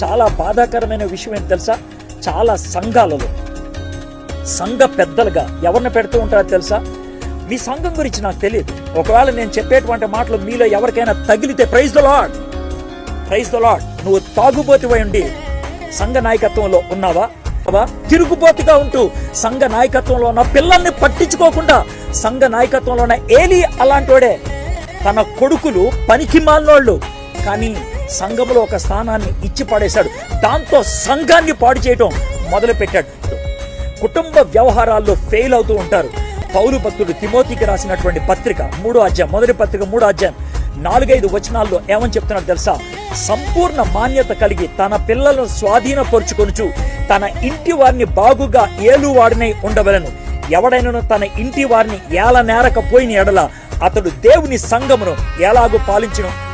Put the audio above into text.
చాలా బాధాకరమైన విషయం ఏంటి తెలుసా? చాలా సంఘాలలో సంఘ పెద్దలుగా ఎవరిని పెడుతూ ఉంటారో తెలుసా? మీ సంఘం గురించి నాకు తెలియదు. ఒకవేళ నేను చెప్పేటువంటి మాటలు మీలో ఎవరికైనా తగిలితే praise the Lord praise the Lord నువ్వు తాగుబోతువై ఉండి సంఘ నాయకత్వంలో ఉన్నావా? అవా? తిరుగుబోతుగా ఉంటూ సంఘ నాయకత్వంలో ఉన్న పిల్లల్ని పట్టించుకోకుండా సంఘ నాయకత్వంలో ఉన్న ఏలి అలాంటోడే తన కొడుకులు పనికి మాలినోళ్ళు కానీ సంఘములో ఒక స్థానాన్ని ఇచ్చి పాడేశాడు. దాంతో సంఘాన్ని పాడు చేయటం మొదలు పెట్టాడు కుటుంబ వ్యవహారాల్లో ఫెయిల్ అవుతూ ఉంటారు. పౌరు భక్తుడు తిమోతికి రాసినటువంటి పత్రిక మూడో అధ్యాయం మొదటి పత్రిక మూడో అధ్యాయం నాలుగైదు వచనాల్లో ఏమని చెప్తున్నాడు తెలుసా? సంపూర్ణ మాన్యత కలిగి తన పిల్లలను స్వాధీనపరుచుకొనుచు తన ఇంటి వారిని బాగుగా ఏలువాడినై ఉండవలను. ఎవడైనను తన ఇంటి వారిని ఏల నేరకపోయిన ఎడల అతడు దేవుని సంఘమును ఎలాగూ పాలించను.